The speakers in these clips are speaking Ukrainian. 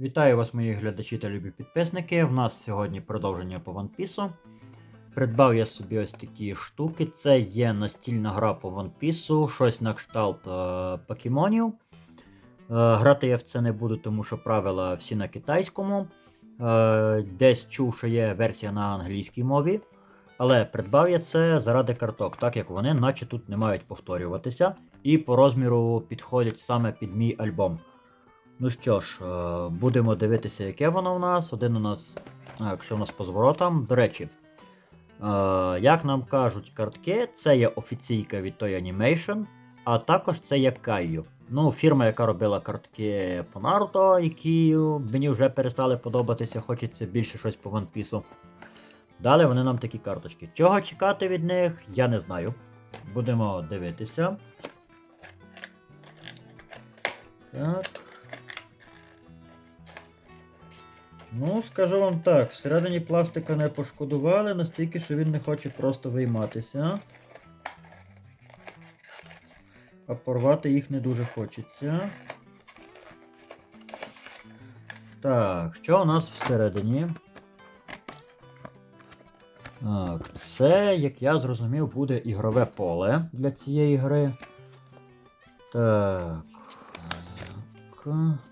Вітаю вас, мої глядачі та любі підписники. В нас сьогодні продовження по One Piece. Придбав я собі ось такі штуки. Це є настільна гра по One Piece, щось на кшталт е, покемонів. Е, грати я в це не буду, тому що правила всі на китайському. Е, десь чув, що є версія на англійській мові. Але придбав я це заради карток, так як вони, наче тут не мають повторюватися, і по розміру підходять саме під мій альбом. Ну що ж, е, будемо дивитися, яке воно в нас. Один у нас, якщо у нас по зворотам. До речі, е, як нам кажуть картки, це є офіційка від Toy Animation, а також це є Кайю. Ну, фірма, яка робила картки по Наруто, які мені вже перестали подобатися, хочеться більше щось по One. Дали вони нам такі карточки. Чого чекати від них, я не знаю. Будемо дивитися. Так. Ну, скажу вам так, всередині пластика не пошкодували, настільки, що він не хоче просто вийматися. А порвати їх не дуже хочеться. Так, що у нас всередині? Так, це, як я зрозумів, буде ігрове поле для цієї гри. Так. так.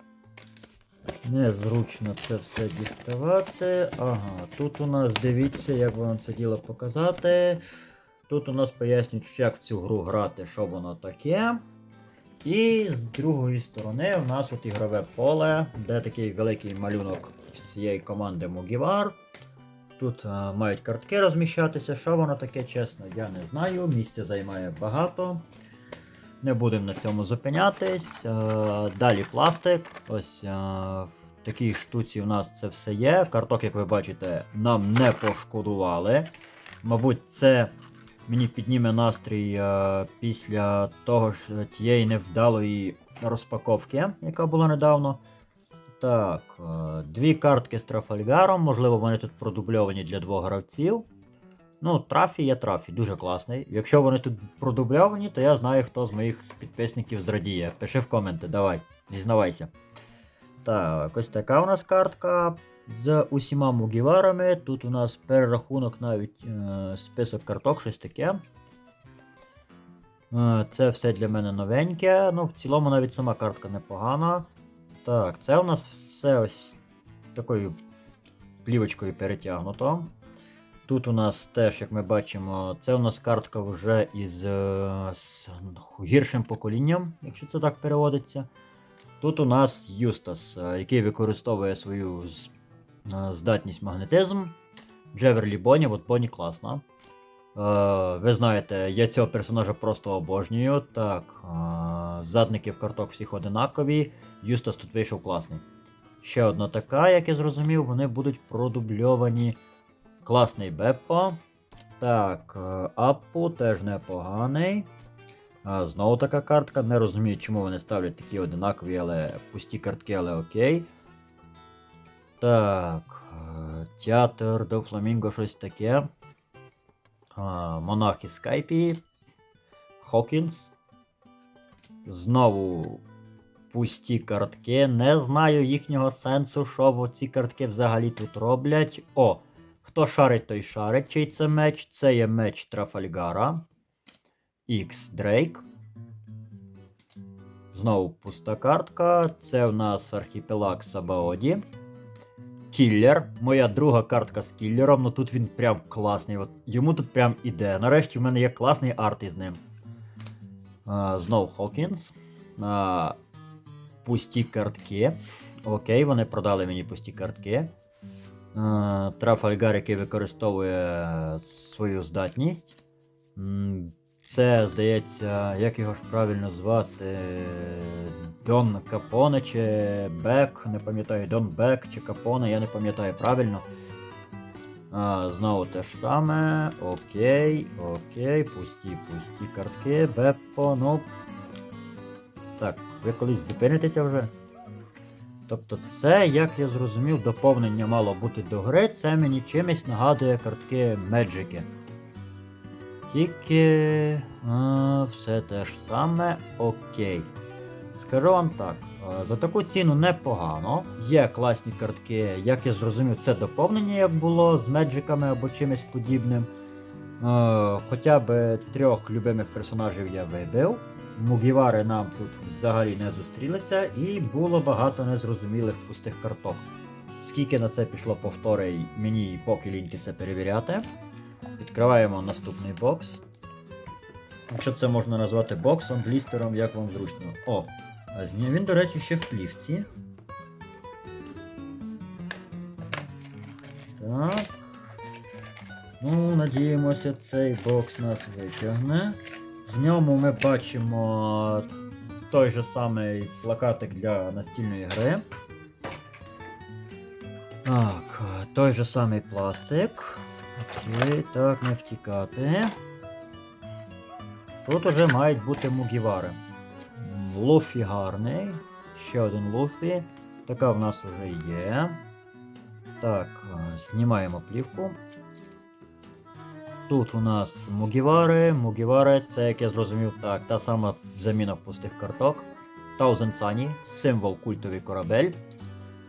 Незручно це все діставати. Ага, тут у нас дивіться, як вам це діло показати. Тут у нас пояснюють, як в цю гру грати, що воно таке. І з другої сторони у нас от ігрове поле, де такий великий малюнок цієї команди Mugiwar. Тут а, мають картки розміщатися. Що воно таке, чесно, я не знаю. Місця займає багато. Не будемо на цьому зупинятись. Е, Далі пластик. Ось е, в такій штуці у нас це все є. Карток, як ви бачите, нам не пошкодували. Мабуть, це мені підніме настрій е, після того ж тієї невдалої розпаковки, яка була недавно. Так, дві картки з Трафальгаром, можливо, вони тут продубльовані для двох гравців. Ну, трафі є трафі, дуже класний. Якщо вони тут продубльовані, то я знаю, хто з моїх підписників зрадіє. Пиши в коменти, давай, зізнавайся. Так, ось така у нас картка з усіма мугіварами. Тут у нас перерахунок навіть е, список карток, щось таке. Е, це все для мене новеньке. Ну, в цілому навіть сама картка непогана. Так, це у нас все ось такою плівочкою перетягнуто. Тут у нас теж, як ми бачимо, це у нас картка вже із е, з гіршим поколінням, якщо це так переводиться. Тут у нас Юстас, е, який використовує свою е, здатність магнетизм. Джеверлі Бонні, от Бонні класна. Ви знаєте, я цього персонажа просто обожнюю. Так, е, задники в карток всіх одинакові. Юстас тут вийшов класний. Ще одна така, як я зрозумів, вони будуть продубльовані. Класний Беппо. Так, е, Аппу теж непоганий. Знову така картка. Не розумію, чому вони ставлять такі одинакові, але пусті картки, але окей. Так. е, Театр до Фламінго щось таке. Монах із Скайпі. Хокінс. Знову пусті картки. Не знаю їхнього сенсу, що ці картки взагалі тут роблять. О! Хто шарить, той шарить. Чий це меч? Це є меч Трафальгара. X Дрейк. Знову пуста картка. Це в нас архіпелаг Сабаоді. Кіллер. Моя друга картка з кіллером. Ну тут він прям класний. От йому тут прям іде. Нарешті в мене є класний арт із ним. А, знов Хокінс. А, пусті картки. Окей, вони продали мені пусті картки. Е, Трафальгар, який використовує свою здатність. Це, здається, як його ж правильно звати. Дон Капоне чи Бек, не пам'ятаю, Дон Бек чи Капоне, я не пам'ятаю правильно. А, знову те ж саме. Окей, окей, пусті, пусті картки, Беппо, ну. Так, ви колись зупинитеся вже? Тобто це, як я зрозумів, доповнення мало бути до гри, це мені чимось нагадує картки Меджики. Тільки а, все те ж саме окей. скажу вам так, за таку ціну непогано. Є класні картки, як я зрозумів, це доповнення як було з меджиками або чимось подібним. Хоча б трьох любимих персонажів я вибив. Мугівари нам тут взагалі не зустрілися, і було багато незрозумілих пустих карток. Скільки на це пішло повторей, мені поки ліньки це перевіряти. Відкриваємо наступний бокс. Якщо це можна назвати боксом, блістером, як вам зручно. О, він, до речі, ще в плівці. Так. Ну, надіємося, цей бокс нас витягне. В ньому ми бачимо той же самий плакатик для настільної гри. Так, той же самий пластик. Окей, так, не втікати. Тут уже мають бути мугівари. Луфі гарний. Ще один Луфі. Така в нас вже є. Так, знімаємо плівку. Тут у нас мугівари. Мугівари, це, як я зрозумів, так, та сама заміна пустих карток. Thousand Sunny, символ культовий корабель.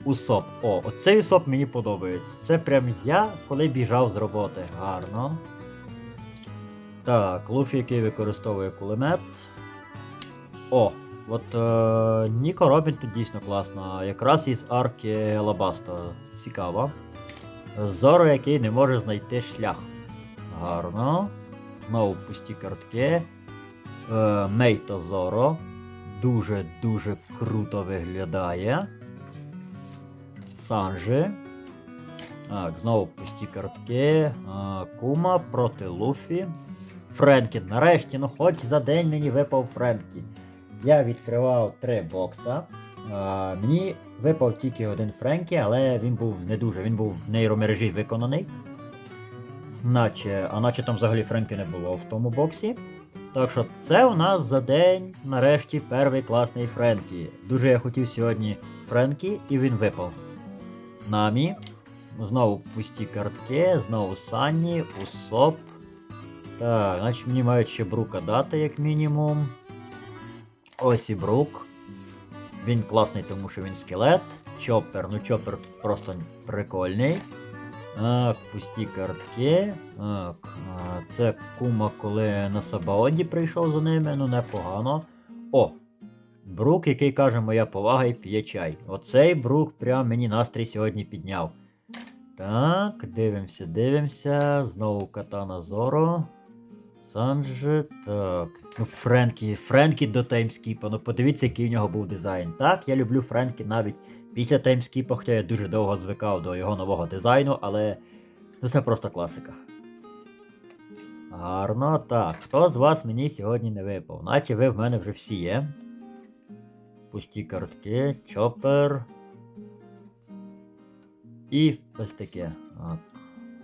Усоп. О, оцей усоп мені подобається. Це прям я, коли біжав з роботи. Гарно. Так, Луфі, який використовує кулемет. О, от е, Ніко Робін тут дійсно класно. Якраз із арки Лабаста. Цікаво. Зоро, який не може знайти шлях. Гарно. Знову пусті картки. Е, Мейто Зоро. Дуже-дуже круто виглядає. Санжи. Так, знову пусті картки. А, Кума проти Луфі. Френкі. Нарешті, ну хоч за день мені випав Френкі. Я відкривав три бокса. А, мені випав тільки один Френкі, але він був не дуже. Він був в нейромережі виконаний. Наче, а наче там взагалі Френкі не було в тому боксі. Так що це у нас за день, нарешті, перший класний Френкі. Дуже я хотів сьогодні Френкі, і він випав. Намі. Знову пусті картки, знову Санні, Усоп. Так, значить мені мають ще Брука дати, як мінімум. Ось і Брук. Він класний, тому що він скелет. Чоппер, ну чоппер тут просто прикольний. Так, пусті картки. Так, це кума, коли на Сабаоді прийшов за ними, ну непогано. О! Брук, який каже, моя повага і п'є чай. Оцей брук прям мені настрій сьогодні підняв. Так, дивимося, дивимося. Знову катана Зоро. Санджи. Так. Ну, Френкі. Френкі до таймскіпа. Ну подивіться, який у нього був дизайн. Так, я люблю Френкі навіть після таймскіпа, хоча я дуже довго звикав до його нового дизайну, але ну, це просто класика. Гарно. Так, хто з вас мені сьогодні не випав? Наче ви в мене вже всі є. Пусті картки, чопер. І ось таке. От.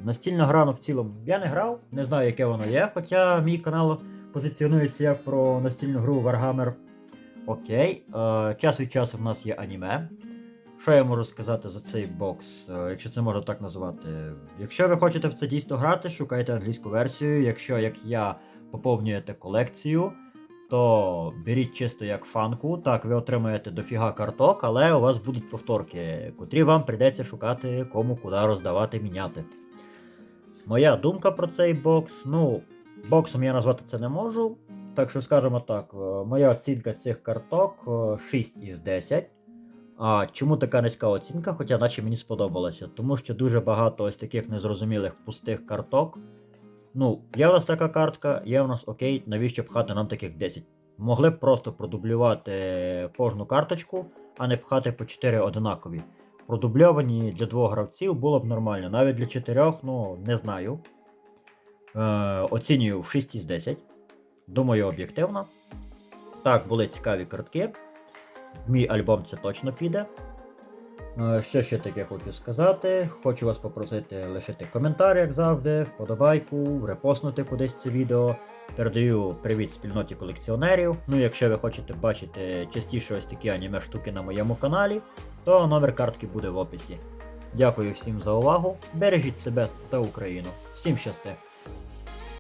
Настільна гра ну, в цілому я не грав, не знаю, яке воно є, хоча мій канал позиціонується як про настільну гру Warhammer. Окей. Е, час від часу в нас є аніме. Що я можу сказати за цей бокс, е, якщо це можна так назвати? Якщо ви хочете в це дійсно грати, шукайте англійську версію. Якщо, як я, поповнюєте колекцію, то беріть чисто як фанку. Так, ви отримаєте дофіга карток, але у вас будуть повторки, котрі вам прийдеться шукати, кому куди роздавати, міняти. Моя думка про цей бокс. Ну, боксом я назвати це не можу. Так що, скажімо так, е, моя оцінка цих карток е, 6 із 10. А чому така низька оцінка? Хоча наче мені сподобалося. Тому що дуже багато ось таких незрозумілих пустих карток. Ну, є в нас така картка, є в нас окей, навіщо пхати нам таких 10? Могли б просто продублювати кожну карточку, а не пхати по 4 одинакові. Продубльовані для двох гравців було б нормально. Навіть для чотирьох, ну, не знаю. Е, оцінюю в 6 із 10. Думаю, об'єктивно. Так, були цікаві картки. Мій альбом це точно піде. Е, Що ще таке хочу сказати? Хочу вас попросити лишити коментар, як завжди, вподобайку, репостнути кудись це відео. Передаю привіт спільноті колекціонерів. Ну, якщо ви хочете бачити частіше ось такі аніме штуки на моєму каналі, то номер картки буде в описі. Дякую всім за увагу. Бережіть себе та Україну. Всім щасти!